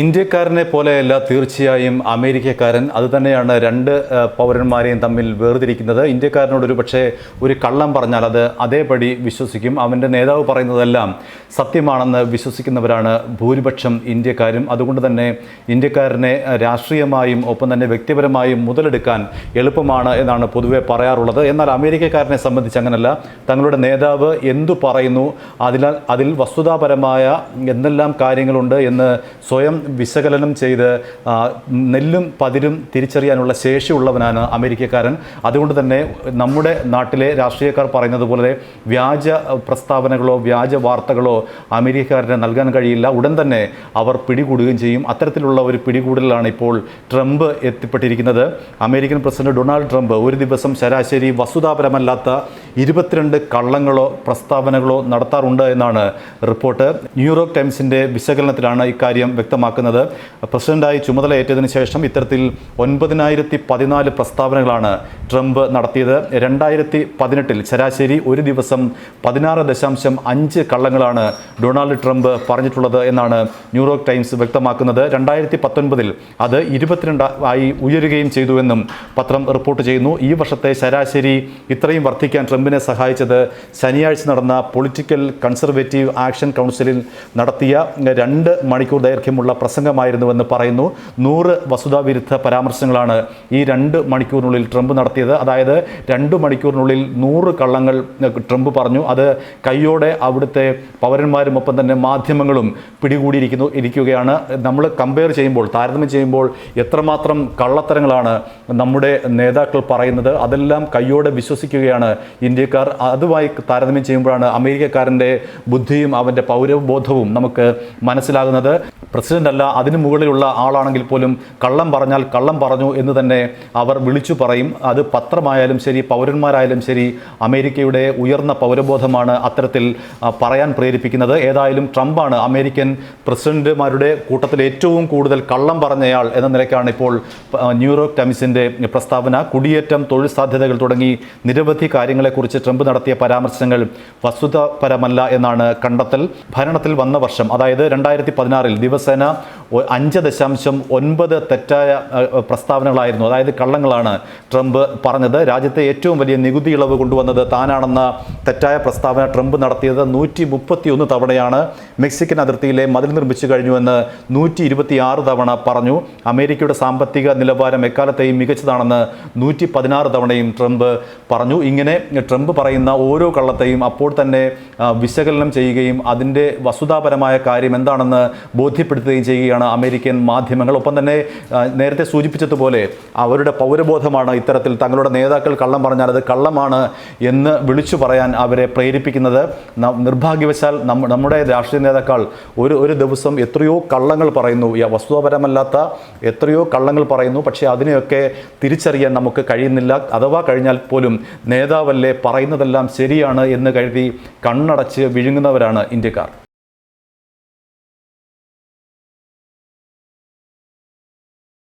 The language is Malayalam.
ഇന്ത്യക്കാരനെ പോലെയല്ല തീർച്ചയായും അമേരിക്കക്കാരൻ. അതുതന്നെയാണ് രണ്ട് പൗരന്മാരെയും തമ്മിൽ വേർതിരിക്കുന്നത്. ഇന്ത്യക്കാരനോട് ഒരു പക്ഷേ ഒരു കള്ളം പറഞ്ഞാൽ അത് അതേപടി വിശ്വസിക്കും. അവന്റെ നേതാവ് പറയുന്നതെല്ലാം സത്യമാണെന്ന് വിശ്വസിക്കുന്നവരാണ് ഭൂരിപക്ഷം ഇന്ത്യക്കാരും. അതുകൊണ്ട് തന്നെ ഇന്ത്യക്കാരനെ രാഷ്ട്രീയമായും ഒപ്പം തന്നെ വ്യക്തിപരമായും മുതലെടുക്കാൻ എളുപ്പമാണ് എന്നാണ് പൊതുവെ പറയാറുള്ളത്. എന്നാൽ അമേരിക്കക്കാരനെ സംബന്ധിച്ച് അങ്ങനല്ല. തങ്ങളുടെ നേതാവ് എന്തു പറയുന്നു? അതിനാൽ അതിൽ വസ്തുതാപരമായ എന്തെല്ലാം കാര്യങ്ങളുണ്ട് എന്ന് സ്വയം വിശകലനം ചെയ്ത് നെല്ലും പതിരും തിരിച്ചറിയാനുള്ള ശേഷിയുള്ളവനാണ് അമേരിക്കക്കാരൻ. അതുകൊണ്ട് തന്നെ നമ്മുടെ നാട്ടിലെ രാഷ്ട്രീയക്കാർ പറയുന്നത് പോലെ വ്യാജ പ്രസ്താവനകളോ വ്യാജ വാർത്തകളോ അമേരിക്കക്കാരന് നൽകാൻ കഴിയില്ല. ഉടൻ തന്നെ അവർ പിടികൂടുകയും ചെയ്യും. അത്തരത്തിലുള്ള ഒരു പിടികൂടലാണ് ഇപ്പോൾ ട്രംപ് എത്തിപ്പെട്ടിരിക്കുന്നത്. അമേരിക്കൻ പ്രസിഡന്റ് ഡൊണാൾഡ് ട്രംപ് ഒരു ദിവസം ശരാശരി വസ്തുതാപരമല്ലാത്ത ഇരുപത്തിരണ്ട് കള്ളങ്ങളോ പ്രസ്താവനകളോ നടത്താറുണ്ട് എന്നാണ് റിപ്പോർട്ട്. ന്യൂയോർക്ക് ടൈംസിന്റെ വിശകലനത്തിലാണ് ഇക്കാര്യം വ്യക്തമാക്കുന്നത്. പ്രസിഡന്റായി ചുമതലയേറ്റതിനു ശേഷം ഇത്തരത്തിൽ ഒൻപതിനായിരത്തി പതിനാല് പ്രസ്താവനകളാണ് ട്രംപ് നടത്തിയത്. രണ്ടായിരത്തി പതിനെട്ടിൽ ശരാശരി ഒരു ദിവസം പതിനാറ് ദശാംശം അഞ്ച് കള്ളങ്ങളാണ് ഡൊണാൾഡ് ട്രംപ് പറഞ്ഞിട്ടുള്ളത് എന്നാണ് ന്യൂയോർക്ക് ടൈംസ് വ്യക്തമാക്കുന്നത്. രണ്ടായിരത്തി പത്തൊൻപതിൽ അത് ഇരുപത്തിരണ്ട് ആയി ഉയരുകയും ചെയ്തുവെന്നും പത്രം റിപ്പോർട്ട് ചെയ്യുന്നു. ഈ വർഷത്തെ ശരാശരി ഇത്രയും വർദ്ധിക്കാൻ ട്രംപിനെ സഹായിച്ചത് ശനിയാഴ്ച നടന്ന പൊളിറ്റിക്കൽ കൺസർവേറ്റീവ് ആക്ഷൻ കൗൺസിലിൽ നടത്തിയ രണ്ട് മണിക്കൂർ ദൈർഘ്യമുള്ള പ്രസംഗമായിരുന്നുവെന്ന് പറയുന്നു. നൂറ് വസ്തുതാവിരുദ്ധ പരാമർശങ്ങളാണ് ഈ രണ്ട് മണിക്കൂറിനുള്ളിൽ ട്രംപ് നടത്തിയത്. അതായത് രണ്ട് മണിക്കൂറിനുള്ളിൽ നൂറ് കള്ളങ്ങൾ ട്രംപ് പറഞ്ഞു. അത് കൈയോടെ അവിടുത്തെ പൗരന്മാരും ഒപ്പം തന്നെ മാധ്യമങ്ങളും പിടികൂടിയിരിക്കുന്നു ഇരിക്കുകയാണ്. നമ്മൾ കമ്പയർ ചെയ്യുമ്പോൾ താരതമ്യം ചെയ്യുമ്പോൾ എത്രമാത്രം കള്ളത്തരങ്ങളാണ് നമ്മുടെ നേതാക്കൾ പറയുന്നത്. അതെല്ലാം കൈയോടെ വിശ്വസിക്കുകയാണ് ഇന്ത്യക്കാർ. അതുമായി താരതമ്യം ചെയ്യുമ്പോഴാണ് അമേരിക്കക്കാരന്റെ ബുദ്ധിയും അവന്റെ പൗരബോധവും നമുക്ക് മനസ്സിലാകുന്നത്. പ്രസിഡന്റ് അല്ല അതിനു മുകളിലുള്ള ആളാണെങ്കിൽ പോലും കള്ളം പറഞ്ഞാൽ കള്ളം പറഞ്ഞു എന്ന് തന്നെ അവർ വിളിച്ചു പറയും. അത് പത്രമായാലും ശരി പൗരന്മാരായാലും ശരി അമേരിക്കയുടെ ഉയർന്ന പൗരബോധമാണ് അത്തരത്തിൽ പറയാൻ പ്രേരിപ്പിക്കുന്നത്. ഏതായാലും ട്രംപാണ് അമേരിക്കൻ പ്രസിഡന്റുമാരുടെ കൂട്ടത്തിൽ ഏറ്റവും കൂടുതൽ കള്ളം പറഞ്ഞയാൾ എന്ന നിലയ്ക്കാണ് ഇപ്പോൾ ന്യൂയോർക്ക് ടൈംസിന്റെ പ്രസ്താവന. കുടിയേറ്റം തൊഴിൽ സാധ്യതകൾ തുടങ്ങി നിരവധി കാര്യങ്ങളെക്കുറിച്ച് ട്രംപ് നടത്തിയ പരാമർശങ്ങൾ വസ്തുതാപരമല്ല എന്നാണ് കണ്ടെത്തൽ. ഭരണത്തിൽ വന്ന വർഷം അതായത് രണ്ടായിരത്തി പതിനാറിൽ ദിവസേന ഒ- അഞ്ച് ദശാംശം ഒൻപത് തെറ്റായ പ്രസ്താവനകളായിരുന്നു. അതായത് കള്ളങ്ങളാണ് ട്രംപ് പറഞ്ഞത്. രാജ്യത്തെ ഏറ്റവും വലിയ നികുതി ഇളവ് കൊണ്ടുവന്നത് താനാണെന്ന തെറ്റായ പ്രസ്താവന ട്രംപ് നടത്തിയത് നൂറ്റി മുപ്പത്തി ഒന്ന് തവണയാണ്. മെക്സിക്കൻ അതിർത്തിയിലെ മതിൽ നിർമ്മിച്ചു കഴിഞ്ഞുവെന്ന് നൂറ്റി ഇരുപത്തി ആറ് തവണ പറഞ്ഞു. അമേരിക്കയുടെ സാമ്പത്തിക നിലവാരം എക്കാലത്തെയും മികച്ചതാണെന്ന് നൂറ്റി പതിനാറ് തവണയും ട്രംപ് പറഞ്ഞു. ഇങ്ങനെ ട്രംപ് പറയുന്ന ഓരോ കള്ളത്തെയും അപ്പോൾ തന്നെ വിശകലനം ചെയ്യുകയും അതിന്റെ വസ്തുതാപരമായ കാര്യം എന്താണെന്ന് ബോധ്യപ്പെടുത്തുകയും ചെയ്യുകയാണ് അമേരിക്കൻ മാധ്യമങ്ങൾ. ഒപ്പം തന്നെ നേരത്തെ സൂചിപ്പിച്ചതുപോലെ അവരുടെ പൗരബോധമാണ് ഇത്തരത്തിൽ തങ്ങളുടെ നേതാക്കൾ കള്ളം പറഞ്ഞാൽ അത് കള്ളമാണ് എന്ന് വിളിച്ചു പറയാൻ അവരെ പ്രേരിപ്പിക്കുന്നത്. നിർഭാഗ്യവശാൽ നമ്മ- നമ്മുടെ രാഷ്ട്രീയ നേതാക്കൾ ഒരു ഒരു ദിവസം എത്രയോ കള്ളങ്ങൾ പറയുന്നു. വസ്തുതാപരമല്ലാത്ത എത്രയോ കള്ളങ്ങൾ പറയുന്നു. പക്ഷേ അതിനെയൊക്കെ തിരിച്ചറിയാൻ നമുക്ക് കഴിയുന്നില്ല. അഥവാ കഴിഞ്ഞാൽ പോലും നേതാവല്ലേ പറയുന്നതെല്ലാം ശരിയാണ് എന്ന് കരുതി കണ്ണടച്ച് വിഴുങ്ങുന്നവരാണ് ഇന്ത്യക്കാർ.